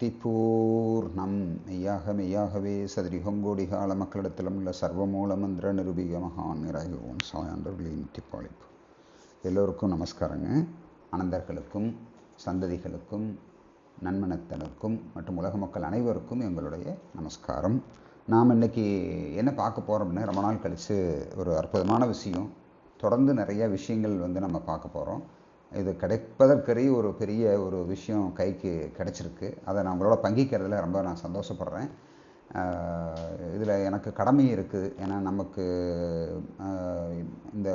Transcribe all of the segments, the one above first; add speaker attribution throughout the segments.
Speaker 1: பூர்ணம் மெய்யாக மெய்யாகவே சதுரிகங்கோடி கால மக்களிடத்திலும் உள்ள சர்வமூல மந்திர நிரூபிக மகான் நிறைவோம் சாயாண்டவர்களின் நித்திப்பாளிப்பு எல்லோருக்கும் நமஸ்காரங்க. அனந்தர்களுக்கும் சந்ததிகளுக்கும் நன்மனத்தனுக்கும் மற்றும் உலக மக்கள் அனைவருக்கும் எங்களுடைய நமஸ்காரம். நாம் இன்னைக்கு என்ன பார்க்க போகிறோம் அப்படின்னா ரொம்ப நாள் கழித்து ஒரு அற்புதமான விஷயம். தொடர்ந்து நிறைய விஷயங்கள் வந்து நம்ம பார்க்க போகிறோம் இது கிடைப்பதற்கரிய ஒரு பெரிய ஒரு விஷயம் கைக்கு கிடைச்சிருக்கு. அதை நான் உங்களோட பங்கிக்கிறதுல ரொம்ப நான் சந்தோஷப்படுறேன். இதில் எனக்கு கடமை இருக்குது. ஏன்னா நமக்கு இந்த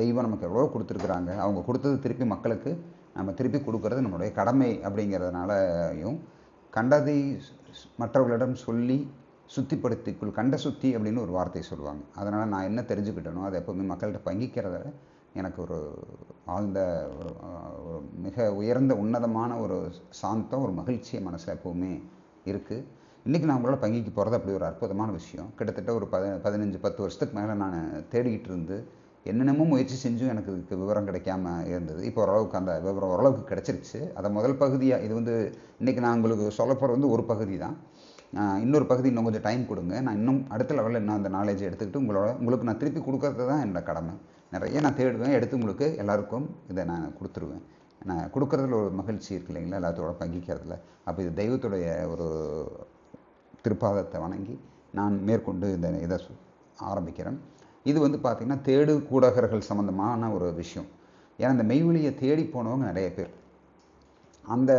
Speaker 1: தெய்வம் நமக்கு எவ்வளோ கொடுத்துருக்குறாங்க. அவங்க கொடுத்தது திருப்பி மக்களுக்கு நம்ம திருப்பி கொடுக்கறது நம்மளுடைய கடமை அப்படிங்கிறதுனாலையும் கண்டதை மற்றவர்களிடம் சொல்லி சுத்திப்படுத்திக்குள் கண்ட சுத்தி அப்படின்னு ஒரு வார்த்தை சொல்லுவாங்க. அதனால் நான் என்ன தெரிஞ்சுக்கிட்டனோ அதை எப்போவுமே மக்கள்கிட்ட பங்கிக்கிறத எனக்கு ஒரு ஆழ்ந்த ஒரு ஒரு மிக உயர்ந்த உன்னதமான ஒரு சாந்தம் ஒரு மகிழ்ச்சி மனசில் எப்போவுமே இருக்குது இன்றைக்கி நான் உங்களோட பங்கிக்கு போகிறது அப்படி ஒரு அற்புதமான விஷயம். கிட்டத்தட்ட ஒரு பத பதினஞ்சு பத்து வருஷத்துக்கு மேலே நான் தேடிக்கிட்டு இருந்து என்னென்னமோ முயற்சி செஞ்சும் எனக்கு இதுக்கு விவரம் கிடைக்காம இருந்தது. இப்போ ஓரளவுக்கு அந்த விவரம் ஓரளவுக்கு கிடச்சிருச்சு. அதை முதல் பகுதியாக இது வந்து இன்றைக்கி நான் உங்களுக்கு சொல்ல போகிறது வந்து ஒரு பகுதி தான். இன்னொரு பகுதி இன்னும் கொஞ்சம் டைம் கொடுங்க. நான் இன்னும் அடுத்த லெவலில் இன்னும் அந்த நாலேஜை எடுத்துக்கிட்டு உங்களோட உங்களுக்கு நான் திருப்பி கொடுக்கறது தான் என்னோட கடமை. நிறைய நான் தேடுவேன் எடுத்து உங்களுக்கு எல்லாருக்கும் இதை நான் கொடுத்துருவேன். நான் கொடுக்குறதுல ஒரு மகிழ்ச்சி இருக்கு இல்லைங்களா? எல்லாத்தோட பங்கிக்கிறதுல அப்போ இது தெய்வத்துடைய ஒரு திருப்பாதத்தை வணங்கி நான் மேற்கொண்டு இந்த இதை ஆரம்பிக்கிறேன். இது வந்து பார்த்திங்கன்னா தேடு கூடகர்கள் சம்மந்தமான ஒரு விஷயம். ஏன்னா இந்த மெய்வெளியை தேடி போனவங்க நிறைய பேர். அந்த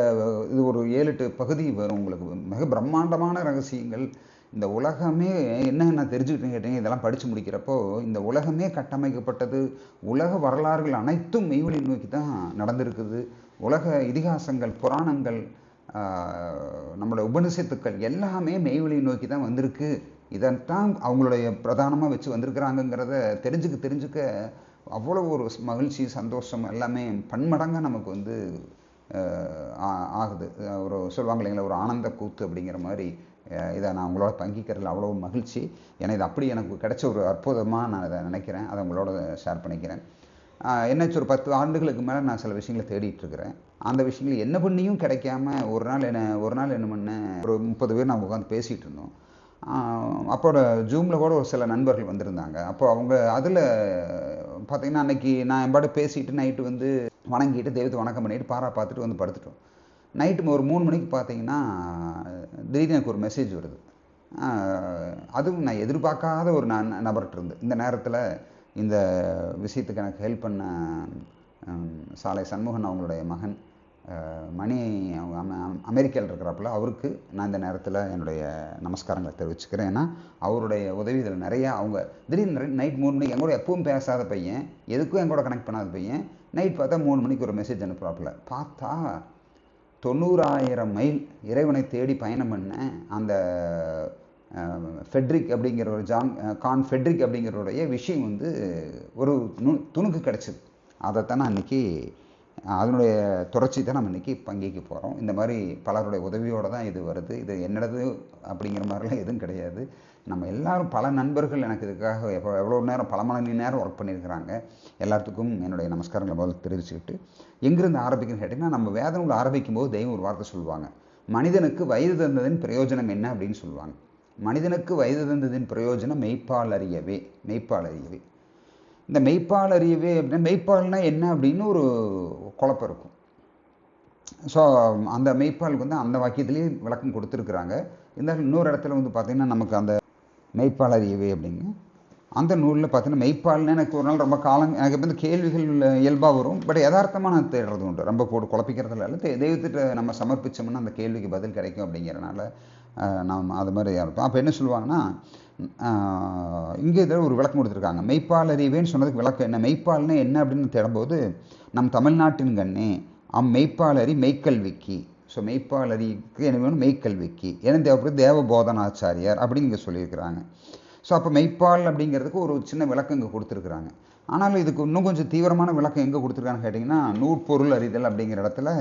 Speaker 1: இது ஒரு ஏழு எட்டு பகுதி வரும் உங்களுக்கு. மிக பிரம்மாண்டமான ரகசியங்கள். இந்த உலகமே என்ன நான் தெரிஞ்சுக்கிட்டேன்னு கேட்டீங்க? இதெல்லாம் படித்து முடிக்கிறப்போ இந்த உலகமே கட்டமைக்கப்பட்டது உலக வரலாறுகள் அனைத்தும் மெய்வழி நோக்கி தான் நடந்திருக்குது. உலக இதிகாசங்கள் புராணங்கள் நம்மளோட உபனிஷத்துக்கள் எல்லாமே மெய்வழி நோக்கி தான் வந்திருக்கு. இதைத்தான் அவங்களுடைய பிரதானமாக வச்சு வந்திருக்கிறாங்கங்கிறத தெரிஞ்சுக்க தெரிஞ்சுக்க அவ்வளோ ஒரு மகிழ்ச்சி சந்தோஷம் எல்லாமே பன்மடங்காக நமக்கு வந்து ஆகுது. ஒரு சொல்லுவாங்க இல்லைங்களா? ஒரு ஆனந்த கூத்து அப்படிங்கிற மாதிரி இதை நான் உங்களோட பங்கிக்கிறதுல அவ்வளோ மகிழ்ச்சி. ஏன்னா இது அப்படி எனக்கு கிடைச்ச ஒரு அற்புதமாக நான் இதை நினைக்கிறேன். அதை உங்களோட ஷேர் பண்ணிக்கிறேன். என்னாச்சு ஒரு பத்து ஆண்டுகளுக்கு மேலே நான் சில விஷயங்களை தேடிட்டு இருக்கிறேன். அந்த விஷயங்கள் என்ன பண்ணியும் கிடைக்காம ஒரு நாள் என்ன ஒரு நாள் என்ன பண்ணேன் ஒரு முப்பது பேர் நான் உட்காந்து பேசிகிட்டு இருந்தோம். அப்போட ஜூமில் கூட ஒரு சில நண்பர்கள் வந்திருந்தாங்க. அப்போ அவங்க அதில் பார்த்தீங்கன்னா அன்னைக்கு நான் என் பாட்டு பேசிட்டு நைட்டு வந்து வணங்கிட்டு தெய்வத்தை வணக்கம் பண்ணிட்டு பாரா பார்த்துட்டு வந்து படுத்துட்டோம். நைட்டு ஒரு மூணு மணிக்கு பார்த்தீங்கன்னா திடீர்னு எனக்கு ஒரு மெசேஜ் வருது. அதுவும் நான் எதிர்பார்க்காத ஒரு நான் நபர்கிட்ட இருந்து. இந்த நேரத்தில் இந்த விஷயத்துக்கு எனக்கு ஹெல்ப் பண்ண சாலை சண்முகன் அவங்களுடைய மகன் மணி அவங்க அமெரிக்காவில் இருக்கிறப்பல அவருக்கு நான் இந்த நேரத்தில் என்னுடைய நமஸ்காரங்களை தெரிவிச்சுக்கிறேன். ஏன்னா அவருடைய உதவி இதில் நிறையா அவங்க திடீர்னு நைட் மூணு மணிக்கு எங்கூட எப்பவும் பேசாத பையன் எதுக்கும் எங்கூட கனெக்ட் பண்ணாத பையன் நைட் பார்த்தா மூணு மணிக்கு ஒரு மெசேஜ் அனுப்புகிறாப்புல பார்த்தா தொண்ணூறாயிரம் மைல் இறைவனை தேடி பயணம் பண்ண அந்த ஃபெட்ரிக் அப்படிங்கிற ஒரு ஜான் கான் ஃபெட்ரிக் அப்படிங்கிறவுடைய விஷயம் வந்து ஒரு நு துணுக்கு கிடச்சிது. அதைத்தான் நான் இன்றைக்கி அதனுடைய தொடர்ச்சி தான் நம்ம இன்றைக்கி பங்கிக்க போகிறோம் இந்த மாதிரி பலருடைய உதவியோடு தான் இது வருது. இது என்னடது அப்படிங்கிற மாதிரிலாம் எதுவும் கிடையாது. நம்ம எல்லாரும் பல நண்பர்கள் எனக்கு இதுக்காக எவ்வளோ எவ்வளோ நேரம் பல மணி நேரம் ஒர்க் பண்ணியிருக்கிறாங்க. எல்லாத்துக்கும் என்னுடைய நமஸ்காரங்களை முதல்ல தெரிவிச்சுக்கிட்டு எங்கிருந்து ஆரம்பிக்கணும்னு கேட்டிங்கன்னா நம்ம வேதனங்களை ஆரம்பிக்கும் போது தெய்வம் ஒரு வார்த்தை சொல்லுவாங்க. மனிதனுக்கு வயது தந்ததின் பிரயோஜனம் என்ன அப்படின்னு சொல்லுவாங்க. மனிதனுக்கு வயது தந்ததின் பிரயோஜனம் மெய்ப்பால் அறியவே மெய்ப்பால் அறியவே. இந்த மெய்ப்பால் அறியவே அப்படின்னா மெய்ப்பால்னா என்ன அப்படின்னு ஒரு குழப்பம் இருக்கும். ஸோ அந்த மெய்ப்பாலுக்கு வந்து அந்த வாக்கியத்திலேயே விளக்கம் கொடுத்துருக்குறாங்க. இருந்தாலும் இன்னொரு இடத்துல வந்து பார்த்திங்கன்னா நமக்கு அந்த மெய்ப்பால் அறியவே அப்படிங்க. அந்த நூலில் பார்த்தீங்கன்னா மெய்ப்பால்னு எனக்கு ஒரு நாள் ரொம்ப காலம் எனக்கு இப்போ இந்த கேள்விகள் இயல்பாக வரும். பட் யதார்த்தமாக நான் தேடுறது உண்டு. ரொம்ப போட்டு குழப்பிக்கிறதுல இல்லை. தெய்வத்திட்ட நம்ம சமர்ப்பித்தோம்னா அந்த கேள்விக்கு பதில் கிடைக்கும் அப்படிங்கிறனால நாம் அது மாதிரி இருப்போம் அப்போ என்ன சொல்லுவாங்கன்னா இங்கே இதில் ஒரு விளக்கம் கொடுத்துருக்காங்க. மெய்ப்பால் அறிவேன்னு சொன்னதுக்கு விளக்கம் என்ன? மெய்ப்பால்னு என்ன அப்படின்னு தேடும்போது நம் தமிழ்நாட்டின் கண்ணே அம் மெய்ப்பாலரி மெய்க்கல்விக்கு. ஸோ மெய்ப்பாளரிக்கு என்ன வேணும்? மெய்க்கல்விக்கு. ஏன்னா தேவைப்படுது தேவ போதனாச்சாரியார் அப்படின்னு இங்கே சொல்லியிருக்கிறாங்க. ஸோ அப்போ மெய்ப்பால் அப்படிங்கிறதுக்கு ஒரு சின்ன விளக்கம் இங்கே கொடுத்துருக்குறாங்க. ஆனாலும் இதுக்கு இன்னும் கொஞ்சம் தீவிரமான விளக்கம் எங்கே கொடுத்துருக்காங்கன்னு கேட்டிங்கன்னா நூற்பொருள் அறிதல் அப்படிங்கிற இடத்துல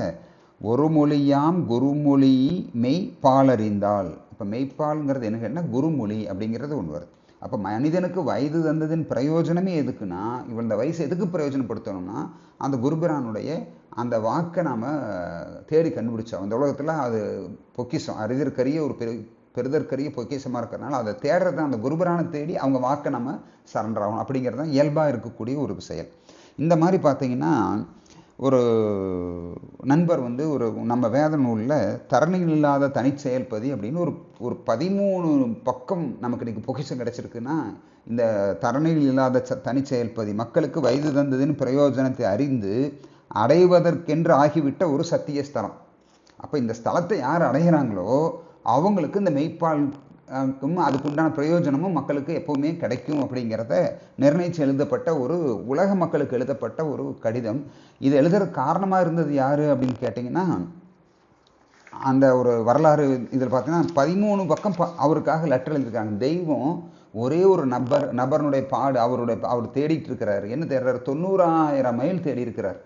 Speaker 1: ஒரு மொழியாம் குருமொழி மெய்ப்பாலறிந்தால் இப்போ மெய்ப்பால்ங்கிறது என்ன கேட்டால் குருமொழி அப்படிங்கிறது ஒன்று வருது. அப்போ மனிதனுக்கு வயது தந்ததின் பிரயோஜனமே எதுக்குன்னா இவள் இந்த வயசு எதுக்கு பிரயோஜனப்படுத்தணும்னா அந்த குருபிரானுடைய அந்த வாக்கை நாம் தேடி கண்டுபிடிச்சோம். அந்த உலகத்தில் அது பொக்கிஷம். அறிதற்கரிய ஒரு பெரு பெருதற்கரிய பொக்கிஷமாக இருக்கிறதுனால அதை தேடுறது அந்த குருபிரானை தேடி அவங்க வாக்கை நம்ம சரண்டர் ஆகணும். அப்படிங்கிறது தான் இயல்பாக இருக்கக்கூடிய ஒரு செயல். இந்த மாதிரி பார்த்தீங்கன்னா ஒரு நண்பர் வந்து ஒரு நம்ம வேத நூலில் தரணியில் இல்லாத தனிச்செயல்பதி அப்படின்னு ஒரு ஒரு பதிமூணு பக்கம் நமக்கு இன்றைக்கி பொக்கிஷம் கிடச்சிருக்குன்னா இந்த தரணியில் இல்லாத ச தனிச்செயல்பதி மக்களுக்கு வயது தந்ததின் பிரயோஜனத்தை அறிந்து அடைவதற்கென்று ஆகிவிட்ட ஒரு சத்திய ஸ்தலம் அப்போ இந்த ஸ்தலத்தை யார் அடைகிறாங்களோ அவங்களுக்கு இந்த மெய்ப்பால் அதுக்குண்டான பிரயோஜனமும் மக்களுக்கு எப்பவுமே கிடைக்கும் அப்படிங்கிறத நிர்ணயித்து எழுதப்பட்ட ஒரு உலக மக்களுக்கு எழுதப்பட்ட ஒரு கடிதம். இது எழுதுற காரணமாக இருந்தது யார் அப்படின்னு கேட்டிங்கன்னா அந்த ஒரு வரலாறு இதில் பார்த்தீங்கன்னா பதிமூணு பக்கம் அவருக்காக லெட்டர் எழுதியிருக்காங்க. தெய்வம் ஒரே ஒரு நபர் நபர்னுடைய பாடு அவருடைய அவர் தேடிட்டு இருக்கிறார் என்ன தேடுறாரு? தொண்ணூறாயிரம் மைல் தேடி இருக்கிறார்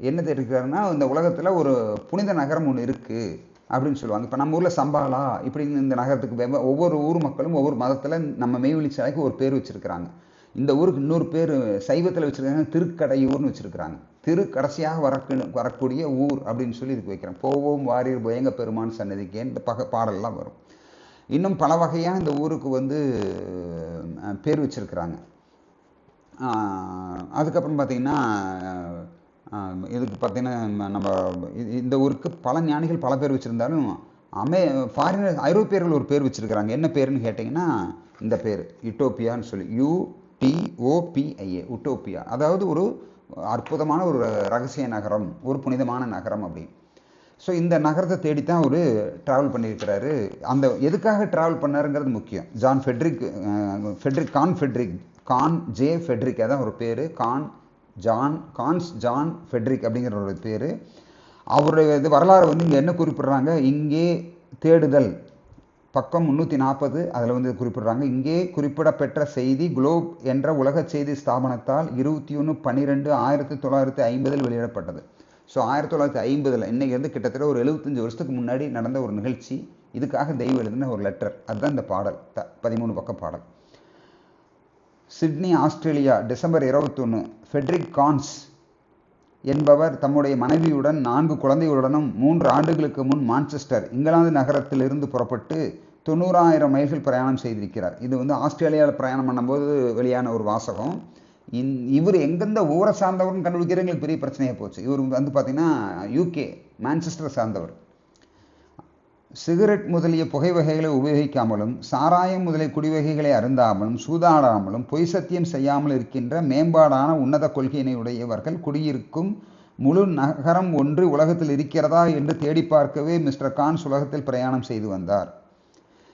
Speaker 1: என்ன தேடி இருக்கிறாருன்னா இந்த உலகத்தில் ஒரு புனித நகரம் ஒன்று இருக்குது அப்படின்னு சொல்லுவாங்க. இப்போ நம்ம ஊரில் சம்பாலா இப்படி இந்த நகரத்துக்கு ஒவ்வொரு ஊர் மக்களும் ஒவ்வொரு மதத்தில் நம்ம மெய்வெளி சாலைக்கு ஒரு பேர் வச்சுருக்கிறாங்க. இந்த ஊருக்கு இன்னொரு பேர் சைவத்தில் வச்சுருக்காங்க திருக்கடையூர்னு வச்சுருக்கிறாங்க. திரு கடைசியாக வரக்கு வரக்கூடிய ஊர் அப்படின்னு சொல்லி இதுக்கு வைக்கிறேன் போவோம் வாரியர் பயங்க பெருமான் சன்னதிக்கு இந்த பக பாடல்லாம் வரும். இன்னும் பல வகையாக இந்த ஊருக்கு வந்து பேர் வச்சுருக்கிறாங்க. அதுக்கப்புறம் பார்த்திங்கன்னா இதுக்கு பார்த்தீங்கன்னா நம்ம இந்த ஊருக்கு பல ஞானிகள் பல பேர் வச்சுருந்தாலும் அமே ஃபாரினர் ஐரோப்பியர்கள் ஒரு பேர் வச்சுருக்கிறாங்க. என்ன பேருன்னு கேட்டிங்கன்னா இந்த பேர் யூட்டோப்பியான்னு சொல்லி யூடிஓபிஐஏ உட்டோப்பியா அதாவது ஒரு அற்புதமான ஒரு ரகசிய நகரம் ஒரு புனிதமான நகரம் அப்படி. ஸோ இந்த நகரத்தை தேடித்தான் ஒரு ட்ராவல் பண்ணியிருக்கிறாரு. அந்த எதுக்காக ட்ராவல் பண்ணாருங்கிறது முக்கியம். John Fredrick Fredrick Kahn Fredrick Kahn J Fredrick அதான் ஒரு பேர். Kahn John Kahns John Fredrick அப்படிங்கிறவருடைய பேர். அவருடைய இது வரலாறு வந்து இங்கே என்ன குறிப்பிடுறாங்க? இங்கே தேடுதல். பக்கம் முந்நூற்றி நாற்பது அதில் வந்து குறிப்பிடுறாங்க. இங்கே குறிப்பிடப்பெற்ற செய்தி குளோப் என்ற உலக செய்தி ஸ்தாபனத்தால் இருபத்தி ஒன்று பன்னிரெண்டு ஆயிரத்தி தொள்ளாயிரத்தி ஐம்பதில் வெளியிடப்பட்டது. ஸோ ஆயிரத்தி தொள்ளாயிரத்தி ஐம்பதில் இன்றைக்கி வந்து கிட்டத்தட்ட ஒரு எழுபத்தஞ்சு வருஷத்துக்கு முன்னாடி நடந்த ஒரு நிகழ்ச்சி. இதுக்காக தெய்வம் எழுதின ஒரு லெட்டர் அதுதான் இந்த பாடல். த பதிமூணு பக்க பாடல். சிட்னி ஆஸ்திரேலியா டிசம்பர் இருபத்தொன்று ஃபெட்ரிக் கான்ஸ் என்பவர் தம்முடைய மனைவியுடன் நான்கு குழந்தைகளுடனும் மூன்று ஆண்டுகளுக்கு முன் மான்செஸ்டர் இங்கிலாந்து நகரத்திலிருந்து புறப்பட்டு தொண்ணூறாயிரம் மைல்கள் பிரயாணம் செய்திருக்கிறார். இது வந்து ஆஸ்திரேலியாவில் பிரயாணம் பண்ணும்போது வெளியான ஒரு வாசகம். இந் இவர் எங்கெந்த ஊரை சார்ந்தவர்னு கண்டுபிடிக்கிறவங்களுக்கு பெரிய பிரச்சனையாக போச்சு. இவர் வந்து பார்த்திங்கன்னா யூகே மான்செஸ்டர் சார்ந்தவர். சிகரெட் முதலிய புகை வகைகளை உபயோகிக்காமலும் சாராயம் முதலிய குடிவகைகளை அருந்தாமலும் சூதாடாமலும் பொய் சத்தியம் செய்யாமல் இருக்கின்ற மேம்பாடான உன்னத கொள்கையினை உடையவர்கள் குடியிருக்கும் முழு நகரம் ஒன்று உலகத்தில் இருக்கிறதா என்று தேடி பார்க்கவே மிஸ்டர் கான்ஸ் உலகத்தில் பிரயாணம் செய்து வந்தார்.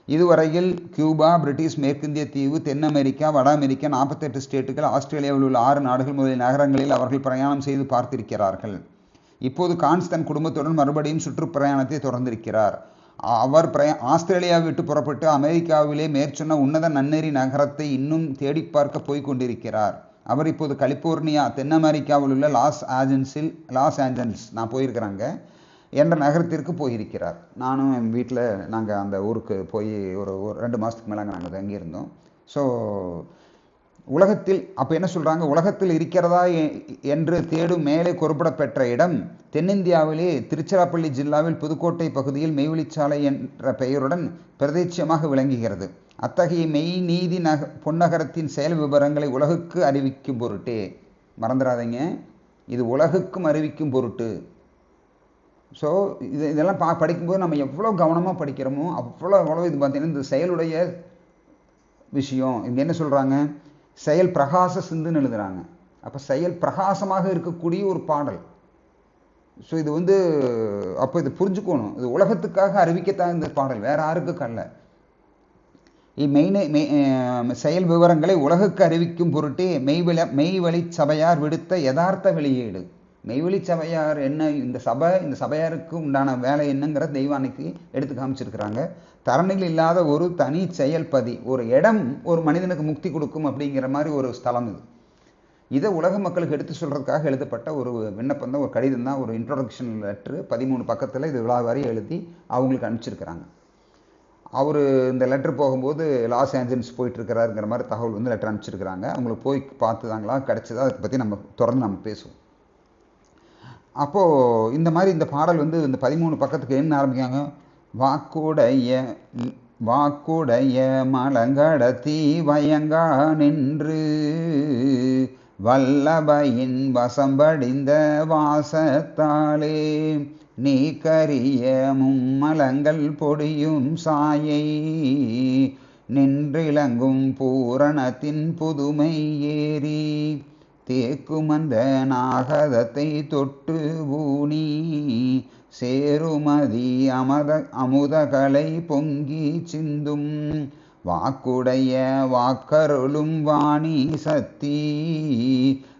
Speaker 1: இதுவரையில் கியூபா பிரிட்டிஷ் மேற்கிந்திய தீவு தென் அமெரிக்கா வட அமெரிக்கா நாற்பத்தெட்டு ஸ்டேட்டுகள் ஆஸ்திரேலியாவில் உள்ள ஆறு நாடுகள் முதலிய நகரங்களில் அவர்கள் பிரயாணம் செய்து பார்த்திருக்கிறார்கள். இப்போது கான்ஸ் தன் குடும்பத்துடன் மறுபடியும் சுற்றுப்பிரயாணத்தை தொடர்ந்திருக்கிறார். அவர் பிரயா ஆஸ்திரேலியா விட்டு புறப்பட்டு அமெரிக்காவிலே மேற்சொன்ன உன்னத நன்னெறி நகரத்தை இன்னும் தேடி பார்க்க போய் கொண்டிருக்கிறார். அவர் இப்போது கலிபோர்னியா தென் அமெரிக்காவில் உள்ள லாஸ் ஆஞ்சன்ஸில் லாஸ் ஆஞ்சல்ஸ் நான் போயிருக்கிறாங்க என்ற நகரத்திற்கு போயிருக்கிறார். நானும் என் வீட்டில் நாங்கள் அந்த ஊருக்கு போய் ஒரு ஒரு ரெண்டு மாதத்துக்கு மேலே நாங்கள் தங்கியிருந்தோம் ஸோ உலகத்தில் அப்போ என்ன சொல்கிறாங்க உலகத்தில் இருக்கிறதா என்று தேடும் மேலே குறிப்பிடப்பெற்ற இடம் தென்னிந்தியாவிலே திருச்சிராப்பள்ளி ஜில்லாவில் புதுக்கோட்டை பகுதியில் மெய்வெளிச்சாலை என்ற பெயருடன் பிரதேட்சியமாக விளங்குகிறது. அத்தகைய மெய் நீதி நக பொன்னகரத்தின் செயல் விவரங்களை உலகுக்கு அறிவிக்கும் பொருட்டே. மறந்துடாதீங்க. இது உலகுக்கும் அறிவிக்கும் பொருட்டு. ஸோ இது இதெல்லாம் பா படிக்கும்போது நம்ம எவ்வளோ கவனமாக படிக்கிறோமோ அவ்வளோ அவ்வளோ இது பார்த்தீங்கன்னா இந்த செயலுடைய விஷயம். இங்கே என்ன சொல்கிறாங்க செயல் பிரகாச சிந்துன்னு எழுதுகிறாங்க அப்போ செயல் பிரகாசமாக இருக்கக்கூடிய ஒரு பாடல். ஸோ இது வந்து அப்போ இது புரிஞ்சுக்கணும். இது உலகத்துக்காக அறிவிக்கத்தான் இந்த பாடல். வேற யாருக்கும் அல்ல இம்மெய்னை மெய் செயல் விவரங்களை உலகுக்கு அறிவிக்கும் பொருட்டே மெய்வெளி மெய்வழி சபையார் விடுத்த யதார்த்த வெளியீடு. மெய்வெளி சபையார் என்ன இந்த சபை இந்த சபையாருக்கு உண்டான வேலை என்னங்கிற தெய்வானைக்கு எடுத்து காமிச்சிருக்கிறாங்க. தரணிகள் இல்லாத ஒரு தனி செயல்பதி ஒரு இடம் ஒரு மனிதனுக்கு முக்தி கொடுக்கும் அப்படிங்கிற மாதிரி ஒரு ஸ்தலம் இது. இதை உலக மக்களுக்கு எடுத்து சொல்கிறதுக்காக எழுதப்பட்ட ஒரு விண்ணப்பம் தான் ஒரு கடிதம் தான் ஒரு இன்ட்ரோடக்ஷன் லெட்ரு பதிமூணு பக்கத்தில் இது விழாவாரி எழுதி அவங்களுக்கு அனுப்பிச்சிருக்கிறாங்க. அவர் இந்த லெட்டர் போகும்போது லாஸ் ஏஞ்சல்ஸ் போயிட்டுருக்கிறாருங்கிற மாதிரி தகவல் வந்து லெட்டர் அனுப்பிச்சிருக்கிறாங்க. அவங்களுக்கு போய் பார்த்துதாங்களா கிடச்சதா அதை பற்றி நம்ம தொடர்ந்து நம்ம பேசுவோம். அப்போது இந்த மாதிரி இந்த பாடல் வந்து இந்த பதிமூணு பக்கத்துக்கு என்ன ஆரம்பிக்காங்க வாக்குடைய வாக்குடைய மலங்கடத்தி வயங்கா நின்று வல்லபையின் வசம்படிந்த வாசத்தாலே நீ கரிய மும்மலங்கள் பொடியும் சாயை நின்றிலங்கும் பூரணத்தின் புதுமை ஏறி தேக்குமந்த நாகதத்தை தொட்டு ஊனி சேருமதி அமத அமுதகலை பொங்கி சிந்தும். வாக்குடைய வாக்கருளும் வாணி சக்தி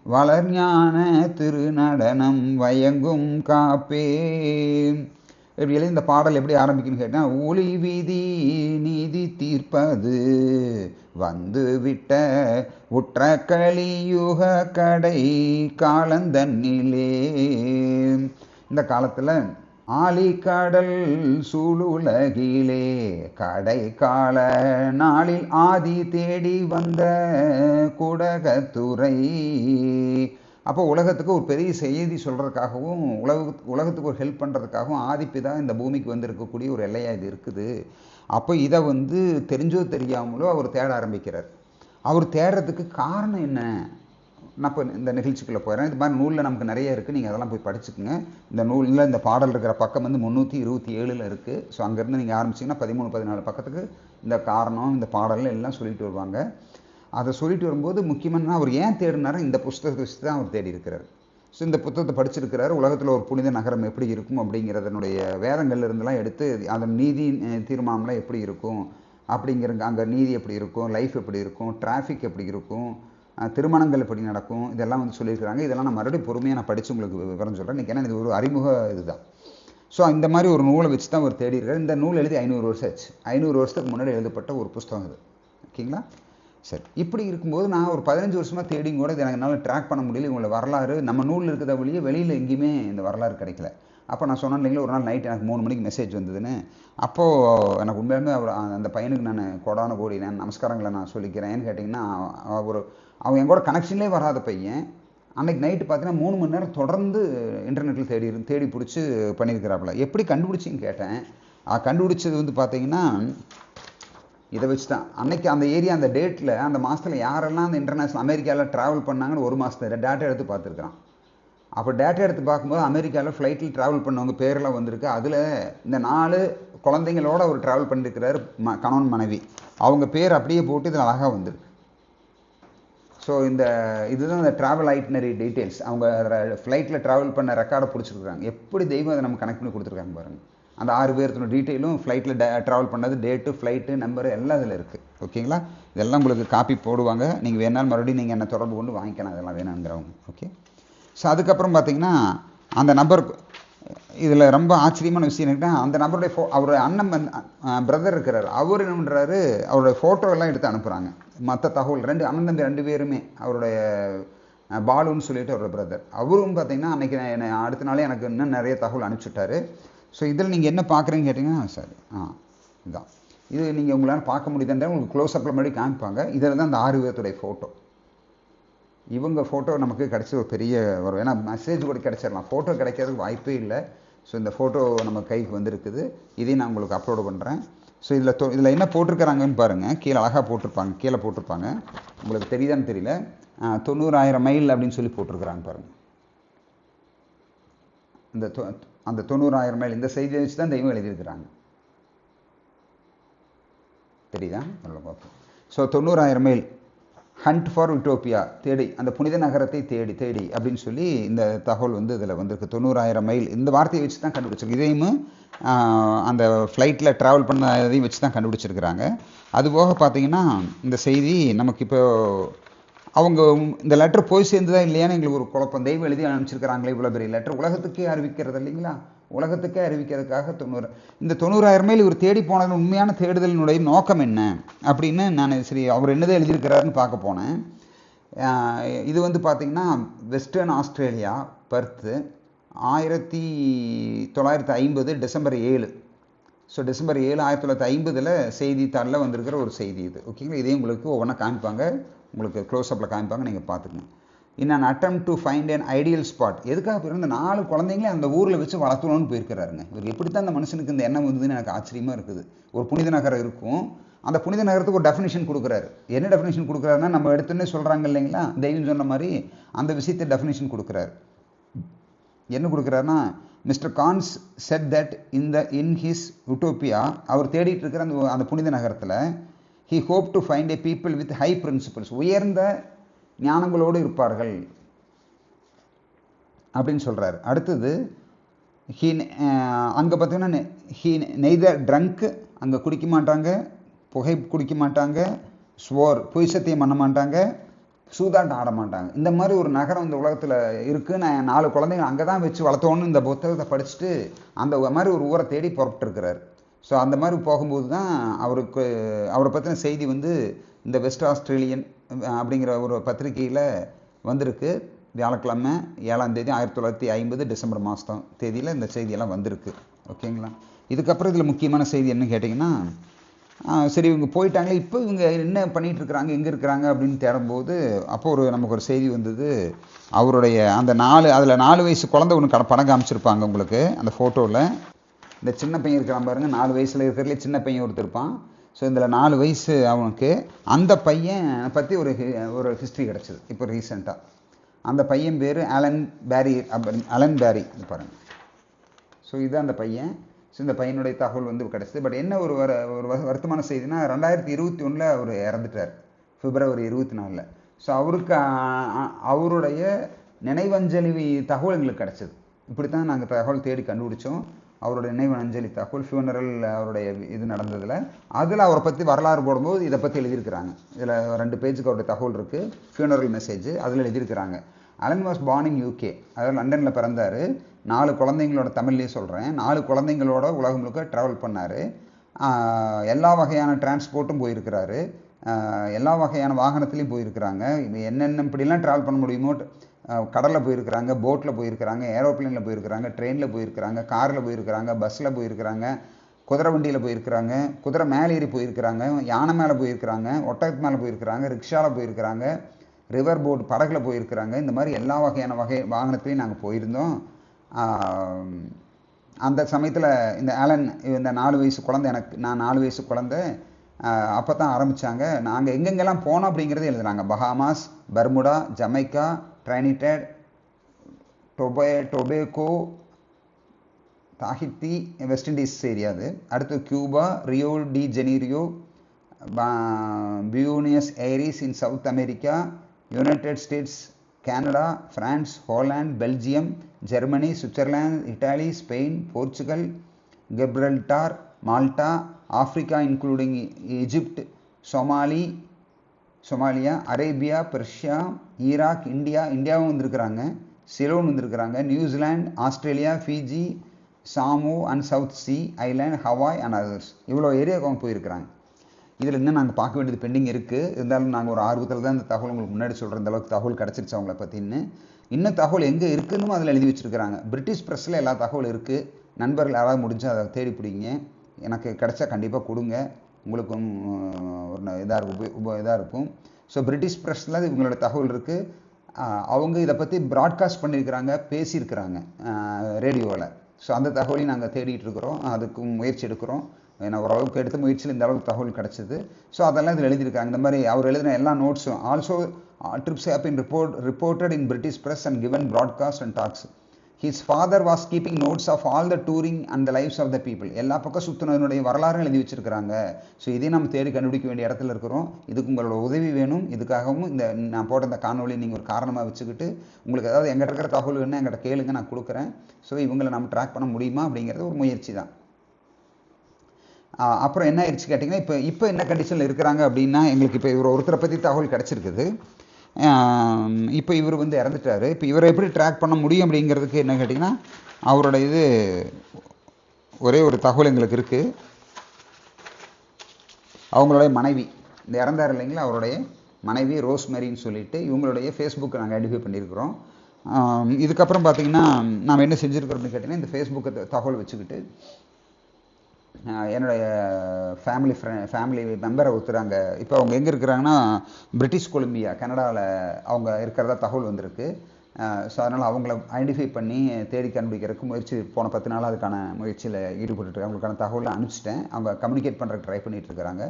Speaker 1: வளர்ஞான திருநடனம் வயங்கும் காப்பே. இப்படி இந்த பாடல் எப்படி ஆரம்பிக்குன்னு கேட்டால் ஒளி விதி நீதி தீர்ப்பது வந்து விட்ட உற்ற கலியுக கடை காலந்தன்னிலே இந்த காலத்தில் ஆலிக்கடல் சூழுலகிலே கடை கால நாளில் ஆதி தேடி வந்த குடகத்துறை அப்போ உலகத்துக்கு ஒரு பெரிய செய்தி சொல்கிறதுக்காகவும் உலக உலகத்துக்கு ஒரு ஹெல்ப் பண்ணுறதுக்காகவும் ஆதிப்பிதா இந்த பூமிக்கு வந்து இருக்கக்கூடிய ஒரு எல்லையாக இது இருக்குது. அப்போ இதை வந்து தெரிஞ்சோ தெரியாமலோ அவர் தேட ஆரம்பிக்கிறார். அவர் தேடுறதுக்கு காரணம் என்ன? நான் இப்போ இந்த நிகழ்ச்சிக்குள்ளே போகிறேன். இது மாதிரி நூலில் நமக்கு நிறைய இருக்குது. நீங்கள் அதெல்லாம் போய் படிச்சுக்கோங்க. இந்த நூலில் இந்த பாடல் இருக்கிற பக்கம் வந்து முந்நூற்றி இருபத்தி ஏழில் இருக்குது. ஸோ அங்கேருந்து நீங்கள் ஆரம்பிச்சிங்கன்னா பதிமூணு பதினாலு பக்கத்துக்கு இந்த காரணம் இந்த பாடல் எல்லாம் சொல்லிட்டு வருவாங்க. அதை சொல்லிட்டு வரும்போது முக்கியமான அவர் ஏன் தேடினாரோ? இந்த புஸ்தகத்தை வச்சு தான் அவர் தேடி இருக்கிறார் ஸோ இந்த புத்தகத்தை படிச்சிருக்கிறாரு. உலகத்தில் ஒரு புனித நகரம் எப்படி இருக்கும் அப்படிங்கிறதனுடைய வேதங்கள்ல இருந்தெல்லாம் எடுத்து அதன் நீதி தீர்மானம்லாம் எப்படி இருக்கும்? அப்படிங்கிற அங்கே நீதி எப்படி இருக்கும்? லைஃப் எப்படி இருக்கும்? டிராஃபிக் எப்படி இருக்கும்? திருமணங்கள் எப்படி நடக்கும்? இதெல்லாம் வந்து சொல்லியிருக்கிறாங்க. இதெல்லாம் நான் மறுபடியும் பொறுமையாக நான் படித்து உங்களுக்கு விவரம் சொல்கிறேன் இன்றைக்கி ஏன்னா இது ஒரு அறிமுக இதுதான். ஸோ இந்த மாதிரி ஒரு நூலை வச்சு தான் அவர் தேடி இருக்கார் இந்த நூல் எழுதி ஐநூறு வருஷம் ஆச்சு. ஐநூறு வருஷத்துக்கு முன்னாடி எழுதப்பட்ட ஒரு புஸ்தகம் இது. ஓகேங்களா? சரி. இப்படி இருக்கும்போது நான் ஒரு பதினஞ்சு வருஷமாக தேடியும் கூட இது எனக்கு என்னால் ட்ராக் பண்ண முடியல. இவங்களோட வரலாறு நம்ம நூலில் இருக்கிறத வழியே வெளியில் எங்கேயுமே இந்த வரலாறு கிடைக்கல. அப்போ நான் சொன்னேன் இல்லைங்களா ஒரு நாள் நைட் எனக்கு மூணு மணிக்கு மெசேஜ் வந்ததுன்னு. அப்போது எனக்கு உண்மையாலுமே அவர் அந்த பையனுக்கு நான் கொடான கோடி நான் நமஸ்காரங்களை நான் சொல்லிக்கிறேன் ஏன்னு கேட்டிங்கன்னா ஒரு அவன் என் கூட கனெக்ஷன்லேயே வராத பையன். அன்றைக்கி நைட்டு பார்த்தீங்கன்னா மூணு மணி நேரம் தொடர்ந்து இன்டர்நெட்டில் தேடி தேடி பிடிச்சி பண்ணியிருக்கிறாப்புல. எப்படி கண்டுபிடிச்சின்னு கேட்டேன். கண்டுபிடிச்சது வந்து பார்த்தீங்கன்னா இதை வச்சு தான் அன்னைக்கு அந்த ஏரியா அந்த டேட்டில் அந்த மாதத்தில் யாரெல்லாம் அந்த இன்டர்நேஷ்னல் அமெரிக்காவில் ட்ராவல் பண்ணாங்கன்னு ஒரு மாதத்தில் டேட்டா எடுத்து பார்த்துருக்குறான். அப்போ டேட்டா எடுத்து பார்க்கும்போது அமெரிக்காவில் ஃப்ளைட்டில் ட்ராவல் பண்ணவங்க பேரெல்லாம் வந்திருக்கு. அதில் இந்த நாலு குழந்தைங்களோட அவர் ட்ராவல் பண்ணியிருக்கிறார் ம கணவன் மனைவி. அவங்க பேர் அப்படியே போட்டு இதில் அழகாக வந்திருக்கு. ஸோ இந்த இதுதான் இந்த ட்ராவல் ஐட்னரி டீட்டெயில்ஸ் அவங்க ஃப்ளைட்டில் ட்ராவல் பண்ண ரெக்கார்டை பிடிச்சிருக்காங்க எப்படி தெய்வம் அதை நம்ம கனெக்ட் பண்ணி கொடுத்துருக்காங்க பாருங்கள் அந்த ஆறு பேர்த்தோட டீட்டெயிலும் ஃப்ளைட்டில் டே ட்ராவல் பண்ணது டேட்டு ஃப்ளைட்டு நம்பர் எல்லாம் இதில் இருக்குது ஓகேங்களா இதெல்லாம் உங்களுக்கு காப்பி போடுவாங்க. நீங்கள் வேணாலும் மறுபடியும் நீங்கள் என்ன தொடர்பு கொண்டு வாங்கிக்கலாம். அதெல்லாம் வேணுங்கிறவங்க ஓகே ஸோ அதுக்கப்புறம் பார்த்தீங்கன்னா அந்த நம்பர் இதில் ரொம்ப ஆச்சரியமான விஷயம் என்னன்னா அந்த நபருடைய ஃபோ அவருடைய அண்ணன் வந்து பிரதர் இருக்கிறார். அவர் என்ன பண்ணுறாரு அவருடைய ஃபோட்டோ எல்லாம் எடுத்து அனுப்புகிறாங்க மற்ற தகவல் ரெண்டு அண்ணன் தம்பி ரெண்டு பேருமே அவருடைய பாலுன்னு சொல்லிட்டு அவரோட பிரதர் அவரும் பார்த்தீங்கன்னா அன்றைக்கி என்னை அடுத்த நாளே எனக்கு இன்னும் நிறைய தகவல் அனுப்பிச்சுட்டாரு. ஸோ இதில் நீங்கள் என்ன பார்க்குறீங்கன்னு கேட்டிங்கன்னா சரி. ஆ இதுதான் இது நீங்கள் உங்களால் பார்க்க முடியுதுன்ற உங்களுக்கு க்ளோஸ்அப்பில் முன்னாடி காமிப்பாங்க. இதில் தான் அந்த ஆறு பேர்த்துடைய ஃபோட்டோ இவங்க ஃபோட்டோ நமக்கு கிடச்சி ஒரு பெரிய வரும் ஏன்னா மெசேஜ் கூட கிடச்சிடலாம். ஃபோட்டோ கிடைக்கிறதுக்கு வாய்ப்பே இல்லை. ஸோ இந்த ஃபோட்டோ நம்ம கைக்கு வந்திருக்குது. இதையும் நான் உங்களுக்கு அப்லோடு பண்ணுறேன் ஸோ இதில் தொ இதில் என்ன போட்டிருக்கிறாங்கன்னு பாருங்கள் கீழே அழகாக போட்டிருப்பாங்க. கீழே போட்டிருப்பாங்க. உங்களுக்கு தெரியுதான்னு தெரியல. தொண்ணூறாயிரம் மைல் அப்படின்னு சொல்லி போட்டிருக்கிறாங்க பாருங்கள் இந்த அந்த தொண்ணூறாயிரம் மைல் இந்த செய்தியை வச்சு தான் தெய்வம் எழுதியிருக்கிறாங்க. தெரியுதா? நல்லா பார்ப்போம். ஸோ தொண்ணூறாயிரம் மைல் ஹண்ட் ஃபார் விட்டோப்பியா தேடி அந்த புனித நகரத்தை தேடி தேடி அப்படின்னு சொல்லி இந்த தகவல் வந்து இதில் வந்திருக்கு. தொண்ணூறாயிரம் மைல் இந்த வார்த்தையை வச்சு தான் கண்டுபிடிச்சிருக்கு இதையும் அந்த ஃப்ளைட்டில் ட்ராவல் பண்ண இதையும் வச்சு தான் கண்டுபிடிச்சிருக்கிறாங்க அதுபோக பார்த்தீங்கன்னா இந்த செய்தி நமக்கு இப்போ அவங்க இந்த லெட்டர் போய் சேர்ந்ததா இல்லையான்னு எங்களுக்கு ஒரு குழப்பம். தெய்வம் எழுதி அனுப்பிச்சிருக்கிறாங்களே இவ்வளோ பெரிய லெட்டர் உலகத்துக்கே அறிவிக்கிறது இல்லைங்களா? உலகத்துக்கே அறிவிக்கிறதுக்காக தொண்ணூறு இந்த தொண்ணூறாயிரம் மைல் இவர் தேடி போனது உண்மையான தேடுதலினுடைய நோக்கம் என்ன? அப்படின்னு நான் சரி அவர் என்னதான் எழுதியிருக்கிறாருன்னு பார்க்க போனேன். இது வந்து பார்த்திங்கன்னா வெஸ்டர்ன் ஆஸ்திரேலியா பர்த்து ஆயிரத்தி தொள்ளாயிரத்தி ஐம்பது டிசம்பர் ஏழு. ஸோ டிசம்பர் ஏழு ஆயிரத்தி தொள்ளாயிரத்தி ஐம்பதில் செய்தித்தாளில் வந்திருக்கிற ஒரு செய்தி இது. ஓகேங்களா இதையும் உங்களுக்கு ஒவ்வொன்றா காமிப்பாங்க. உங்களுக்கு க்ளோஸ்அப்பில் காமிப்பாங்க நீங்கள் பார்த்துக்கணும் in an attempt to find an ideal spot எதுக்காக போயிருந்த நாலு குழந்தைங்களே அந்த ஊரில் வச்சு வளர்த்துணும்னு போயிருக்கிறாருங்க. இவர் எப்படி தான் அந்த மனுஷனுக்கு இந்த எண்ணம் வந்ததுன்னு எனக்கு ஆச்சரியமாக இருக்குது. ஒரு புனித நகரம் இருக்கும். அந்த புனித நகரத்துக்கு ஒரு டெஃபினேஷன் கொடுக்குறாரு. என்ன டெஃபினேஷன் கொடுக்குறாருன்னா நம்ம எடுத்துன்னு சொல்கிறாங்க இல்லைங்களா? தெய்வம் சொன்ன மாதிரி அந்த விஷயத்தை டெஃபினேஷன் கொடுக்குறாரு. என்ன கொடுக்குறாருன்னா மிஸ்டர் கான்ஸ் செட் தட் இந்த இன் ஹிஸ் உட்டோப்பியா அவர் தேடிட்டு இருக்கிற அந்த அந்த புனித நகரத்தில் he hope to find a people with high principles உயர்ந்த ஞானங்களோடு இருப்பார்கள். அப்படின்னு சொல்கிறார் அடுத்தது ஹீ uh, அங்கே பார்த்தீங்கன்னா ஹீ நெய்தர் ட்ரங்க்கு அங்கே குடிக்க மாட்டாங்க புகை குடிக்க மாட்டாங்க ஸ்வோர் பொய் சத்தியம் பண்ண மாட்டாங்க சூதாட்டம் ஆட மாட்டாங்க. இந்த மாதிரி ஒரு நகரம் இந்த உலகத்தில் இருக்குது நான் நாலு குழந்தைங்க அங்கே தான் வச்சு வளர்த்தோன்னு இந்த புத்தகத்தை படிச்சுட்டு அந்த மாதிரி ஒரு ஊரை தேடி புறப்பட்டுருக்கிறார். ஸோ அந்த மாதிரி போகும்போது தான் அவருக்கு அவரை பற்றின செய்தி வந்து இந்த வெஸ்ட் ஆஸ்திரேலியன் அப்படிங்கிற ஒரு பத்திரிகையில் வந்திருக்கு. வியாழக்கிழமை ஏழாம் தேதி ஆயிரத்தி தொள்ளாயிரத்தி ஐம்பது டிசம்பர் மாதம் தேதியில் இந்த செய்தியெல்லாம் வந்திருக்கு. ஓகேங்களா? இதுக்கப்புறம் இதில் முக்கியமான செய்தி என்ன கேட்டிங்கன்னா சரி இவங்க போயிட்டாங்களே இப்போ இவங்க என்ன பண்ணிகிட்டு இருக்கிறாங்க எங்கே இருக்கிறாங்க அப்படின்னு தேடும்போது அப்போ ஒரு நமக்கு ஒரு செய்தி வந்தது. அவருடைய அந்த நாலு அதில் நாலு வயசு குழந்தை ஒன்று கட படம் காமிச்சிருப்பாங்க உங்களுக்கு அந்த ஃபோட்டோவில் இந்த சின்ன பையன் இருக்கிறான் பாருங்கள் நாலு வயசில் இருக்கிறதுலே சின்ன பையன் ஒருத்தர் இருப்பான். ஸோ இதில் நாலு வயசு அவனுக்கு. அந்த பையன் பற்றி ஒரு ஒரு ஹிஸ்ட்ரி கிடச்சிது இப்போ ரீசெண்டாக அந்த பையன் பேர் அலன் பேரி அலன் பேரி பாருங்கள் ஸோ இதுதான் அந்த பையன். ஸோ இந்த பையனுடைய தகவல் வந்து கிடச்சிது. பட் என்ன ஒரு வர ஒரு வருத்தமான செய்தினா ரெண்டாயிரத்தி இருபத்தி ஒன்றில் அவர் இறந்துட்டார். பிப்ரவரி இருபத்தி நாலில். ஸோ அவருக்கு அவருடைய நினைவஞ்சலி தகவல் எங்களுக்கு கிடச்சிது. இப்படி தான் நாங்கள் தகவல் தேடி கண்டுபிடிச்சோம். அவருடைய நினைவு அஞ்சலி தகவல் ஃபியூனரல் அவருடைய இது நடந்ததில் அதில் அவரை பற்றி வரலாறு போடும்போது இதை பற்றி எழுதியிருக்கிறாங்க. இதில் ரெண்டு பேஜுக்கு அவருடைய தகவல் இருக்குது ஃபியூனரல் மெசேஜ் அதில் எழுதியிருக்கிறாங்க. Alan was born in UK அதாவது லண்டனில் பிறந்தார். நாலு குழந்தைங்களோட தமிழ்லேயே சொல்கிறேன் நாலு குழந்தைங்களோட உலகம் முழுக்க ட்ராவல் பண்ணார். எல்லா வகையான டிரான்ஸ்போர்ட்டும் போயிருக்கிறாரு. எல்லா வகையான வாகனத்துலேயும் போயிருக்கிறாங்க. என்னென்ன இப்படிலாம் ட்ராவல் பண்ண முடியுமோ கடலில் போயிருக்கிறாங்க போட்டில் போயிருக்கிறாங்க ஏரோப்ளேனில் போயிருக்கிறாங்க ட்ரெயினில் போயிருக்கிறாங்க காரில் போயிருக்கிறாங்க பஸ்ஸில் போயிருக்கிறாங்க குதிரை வண்டியில் போயிருக்கிறாங்க குதிரை மேலே ஏறி போயிருக்கிறாங்க யானை மேலே போயிருக்கிறாங்க ஒட்டகத்து மேலே போயிருக்கிறாங்க ரிக்ஷாவில் போயிருக்கிறாங்க ரிவர் போட் படகுல போயிருக்கிறாங்க இந்த மாதிரி எல்லா வகையான வகை வாகனத்துலேயும் நாங்கள் போயிருந்தோம். அந்த சமயத்தில் இந்த ஆலன் இந்த நாலு வயசு குழந்தை எனக்கு நான் நாலு வயசு குழந்தை அப்போ தான் ஆரம்பித்தாங்க நாங்கள் எங்கெங்கெல்லாம் போனோம் அப்படிங்கிறத எழுதுனாங்க Bahamas Bermuda Jamaica Trinidad Tobe Tobago Tahiti West Indies area அது. அடுத்து Cuba Rio de Janeiro Buenos Aires in South America United States Canada France Holland Belgium Germany Switzerland Italy Spain Portugal Gibraltar Malta Africa including Egypt Somali Somalia Arabia Persia Iraq India இந்தியாவும் வந்திருக்கிறாங்க. சிலோன் வந்திருக்கிறாங்க. New Zealand Australia Fiji Samoa and South Sea Island Hawaii and others. இவ்வளோ ஏரியாவுக்கு அவங்க போயிருக்கிறாங்க. இதில் இன்னும் நாங்கள் பார்க்க வேண்டியது பெண்டிங் இருக்குது இருந்தாலும் நாங்கள் ஒரு ஆர்வத்தில் தான் இந்த தகவல் உங்களுக்கு முன்னாடி சொல்கிற அளவுக்கு தகவல் கிடச்சிருச்சு அவங்கள பற்றின்னு இன்னும் தகவல் எங்கே இருக்குன்னு அதில் எழுதி வச்சுருக்கிறாங்க. பிரிட்டிஷ் ப்ரெஸ்ஸில் எல்லா தகவல் இருக்குது நண்பர்கள் யாராவது முடிஞ்சால் அதை தேடி பிடிங்க. எனக்கு கிடைச்சா கண்டிப்பாக கொடுங்க. உங்களுக்கும் ஒரு இதாக இருக்கும் உப உப இதாக இருக்கும். ஸோ பிரிட்டிஷ் ப்ரெஸ்ஸில் இவங்களோட தகவல் இருக்குது அவங்க இதை பற்றி ப்ராட்காஸ்ட் பண்ணியிருக்கிறாங்க பேசியிருக்கிறாங்க ரேடியோவில் ஸோ அந்த தகவலையும் நாங்கள் தேடிட்டு இருக்கிறோம். அதுக்கும் முயற்சி எடுக்கிறோம். ஏன்னா ஓரளவுக்கு எடுத்த முயற்சியில் இந்த அளவுக்கு தகவல் கிடச்சிது. ஸோ அதெல்லாம் இதில் எழுதியிருக்காங்க. இந்த மாதிரி அவர் எழுதின எல்லா நோட்ஸும் also trips have in report reported in British press and given broadcast and talks his father was keeping notes of all the touring and the lifes of the people எல்லா பக்கம் சுற்றுனதனுடைய வரலாறு எழுதி வச்சிருக்கிறாங்க. ஸோ இதையும் நம்ம தேடி கண்டுபிடிக்க வேண்டிய இடத்துல இருக்கிறோம். இதுக்கு உங்களோட உதவி வேணும். இதுக்காகவும் இந்த நான் போட்ட இந்த காணொலி நீங்கள் ஒரு காரணமாக வச்சுக்கிட்டு உங்களுக்கு ஏதாவது எங்கிட்ட இருக்கிற தகவல் வேணும் எங்கிட்ட கேளுங்க நான் கொடுக்குறேன். ஸோ இவங்களை நம்ம ட்ராக் பண்ண முடியுமா அப்படிங்கிறது ஒரு முயற்சி தான். அப்புறம் என்ன ஆயிடுச்சு கேட்டிங்கன்னா இப்போ இப்போ என்ன கண்டிஷனில் இருக்கிறாங்க அப்படின்னா எங்களுக்கு இப்போ இவர் ஒருத்தரை பற்றி தகவல் கிடச்சிருக்குது. இப்போ இவர் வந்து இறந்துட்டார். இப்போ இவரை எப்படி ட்ராக் பண்ண முடியும் அப்படிங்கிறதுக்கு என்ன கேட்டிங்கன்னா அவரோட இது ஒரே ஒரு தகவல் எங்களுக்கு இருக்குது அவங்களுடைய மனைவி இந்த இறந்தார் இல்லைங்களா அவருடைய மனைவி ரோஸ் மேரின்னு சொல்லிட்டு இவங்களுடைய ஃபேஸ்புக்கை நாங்கள் ஐடென்டிஃபை பண்ணியிருக்கிறோம். இதுக்கப்புறம் பார்த்தீங்கன்னா நாம் என்ன செஞ்சுருக்கிறோம்னு கேட்டிங்கன்னா இந்த ஃபேஸ்புக்கை தகவல் வச்சுக்கிட்டு என்னுடைய ஃபேமிலி ஃப்ரெண்ட் ஃபேமிலி மெம்பரை ஒருத்தராங்க இப்போ அவங்க எங்கே இருக்கிறாங்கன்னா பிரிட்டிஷ் கொலம்பியா கனடாவில் அவங்க இருக்கிறதா தகவல் வந்திருக்கு. ஸோ அதனால் அவங்கள ஐடென்டிஃபை பண்ணி தேடி கண்டுபிடிக்கிறதுக்கு முயற்சி போன பத்து நாள் அதுக்கான முயற்சியில் ஈடுபட்டுருக்கு அவங்களுக்கான தகவலை அனுப்பிச்சிட்டேன். அவங்க கம்யூனிகேட் பண்ணுறதுக்கு ட்ரை பண்ணிட்டு இருக்காங்க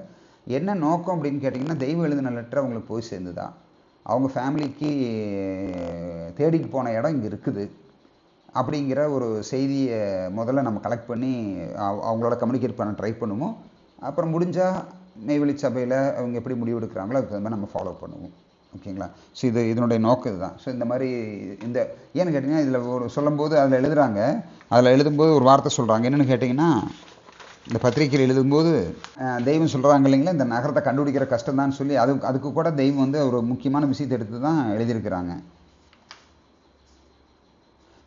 Speaker 1: என்ன நோக்கம் அப்படின்னு கேட்டிங்கன்னா தெய்வம் எழுதின லெட்டர் அவங்களுக்கு போய் சேர்ந்துதான். அவங்க ஃபேமிலிக்கு தேடிட்டு போன இடம் இங்கே இருக்குது. அப்படிங்கிற ஒரு செய்தியை முதல்ல நம்ம கலெக்ட் பண்ணி அவ- அவங்களோட கம்யூனிகேட் பண்ண ட்ரை பண்ணுவோம். அப்புறம் முடிஞ்சால் நெய்வேலி சபையில் அவங்க எப்படி முடிவு எடுக்கிறாங்களோ அதுக்கு தகுந்த மாதிரி நம்ம ஃபாலோ பண்ணுவோம். ஓகேங்களா? ஸோ இது இதனுடைய நோக்கம் இதுதான். ஸோ இந்த மாதிரி இந்த ஏன்னு கேட்டிங்கன்னா இதில் ஒரு சொல்லும்போது அதில் எழுதுகிறாங்க அதில் எழுதும்போது ஒரு வார்த்தை சொல்கிறாங்க என்னென்னு கேட்டிங்கன்னா இந்த பத்திரிக்கையில் எழுதும்போது தெய்வம் சொல்கிறாங்க இல்லைங்களா? இந்த நகரத்தை கண்டுபிடிக்கிற கஷ்டம் தான் சொல்லி அது அதுக்கு கூட தெய்வம் வந்து ஒரு முக்கியமான விஷயத்தை எடுத்து தான் எழுதியிருக்கிறாங்க.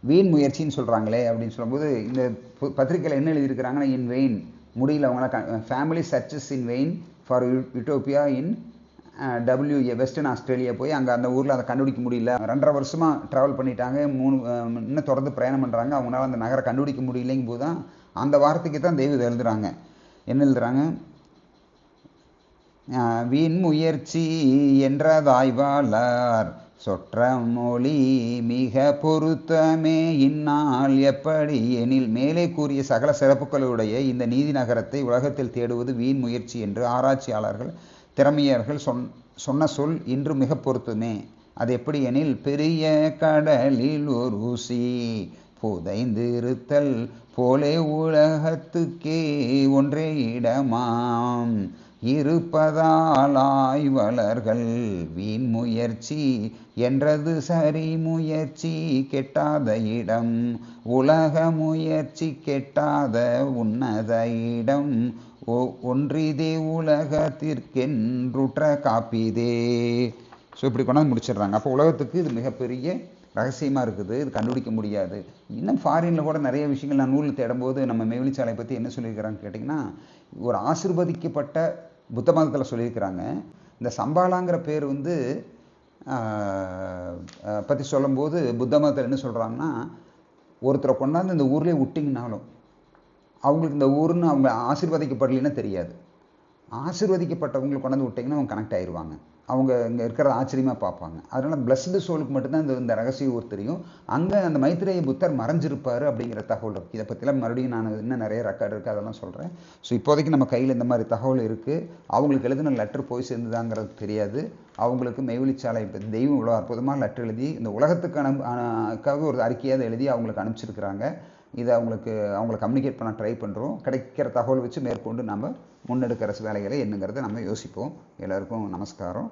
Speaker 1: வீண் முயற்சின்னு சொல்கிறாங்களே அப்படின்னு சொல்லும்போது இந்த பு- பத்திரிக்கையில் என்ன எழுதியிருக்கிறாங்கன்னா இன் வெயின் முடியல அவங்கள family churches in vain for Utopia in WA Western Australia போய் அங்கே அந்த ஊரில் அதை கண்டுபிடிக்க முடியல. ரெண்டரை வருஷமாக ட்ராவல் பண்ணிட்டாங்க மூணு இன்னும் தொடர்ந்து பிரயாணம் பண்ணுறாங்க அவங்களால அந்த நகரை கண்டுபிடிக்க முடியலைங்கும் போது தான் அந்த வார்த்தைக்கு தான் தெய்வம் எழுதுறாங்க. என்ன எழுதுறாங்க? வீண் முயற்சி என்றதாய்வாளர் சொற்ற மொழி மிக பொருத்தமே. இந்நாள் எப்படி? எனில் மேலே கூறிய சகல சிறப்புகளுடைய இந்த நீதி நகரத்தை உலகத்தில் தேடுவது வீண் முயற்சி என்று ஆராய்ச்சியாளர்கள் திறமையர்கள் சொன் சொன்ன சொல் இன்று மிக பொருத்தமே. அது எப்படி எனில் பெரிய கடலில் ஒரு ஊசி புதைந்திருத்தல் போலே உலகத்துக்கே ஒன்றே இடமாம். இருப்பதால் வளர்கள் வீண் முயற்சி என்றது சரி முயற்சி கெட்டாத இடம் உலக முயற்சி கெட்டாத உன்னத இடம். ஒ- ஒன்றிதே உலகத்திற்கென்றுற்ற காப்பிதே. ஸோ இப்படி கொண்டாந்து முடிச்சிடுறாங்க. அப்போ உலகத்துக்கு இது மிகப்பெரிய ரகசியமாக இருக்குது. இது கண்டுபிடிக்க முடியாது. இன்னும் ஃபாரினில் கூட நிறைய விஷயங்கள் நான் நூலில் தேடும்போது நம்ம மேவெளிச்சாலை பற்றி என்ன சொல்லியிருக்கிறாங்க கேட்டிங்கன்னா ஒரு ஆசிர்வதிக்கப்பட்ட புத்த மதத்தில் சொல்லியிருக்கிறாங்க. இந்த சம்பாலாங்கிற பேர் வந்து பற்றி சொல்லும்போது புத்த மதத்தில் என்ன சொல்கிறாங்கன்னா ஒருத்தரை கொண்டாந்து இந்த ஊர்லேயே விட்டிங்கனாலும் அவங்களுக்கு இந்த ஊர்னு அவங்க ஆசீர்வதிக்கப்படலைன்னா தெரியாது. ஆசீர்வதிக்கப்பட்டவங்களை கொண்டாந்து விட்டிங்கன்னா அவங்க கனெக்ட் ஆயிடுவாங்க அவங்க இங்கே இருக்கிறத ஆச்சரியமாக பார்ப்பாங்க. அதனால் பிளஸ்டு சோலுக்கு மட்டும்தான் இந்த இந்த ரகசிய ஊர் தெரியும். அங்கே அந்த மைத்திரேய புத்தர் மறைஞ்சிருப்பார் அப்படிங்கிற தகவல் இருக்குது இதை பற்றிலாம் மறுபடியும் நான் இன்னும் நிறைய ரெக்கார்டு இருக்குது அதெல்லாம் சொல்கிறேன் ஸோ இப்போதைக்கு நம்ம கையில் இந்த மாதிரி தகவல் இருக்குது அவங்களுக்கு எழுதின லெட்டர் போய் சேர்ந்துதாங்கிறது தெரியாது. அவங்களுக்கு மெய்வெளிச்சாலை இப்போ தெய்வம் இவ்வளோ அற்புதமாக லெட்டர் எழுதி இந்த உலகத்துக்கு அனு ஒரு அறிக்கையாக எழுதி அவங்களுக்கு அனுப்பிச்சிருக்கிறாங்க. இதை அவங்களுக்கு அவங்கள கம்யூனிகேட் பண்ண ட்ரை பண்ணுறோம் கிடைக்கிற தகவல் வச்சு மேற்கொண்டு நம்ம முன்னெடுக்கிற வேலைகளை என்னங்கிறத நம்ம யோசிப்போம். எல்லாருக்கும் நமஸ்காரம்.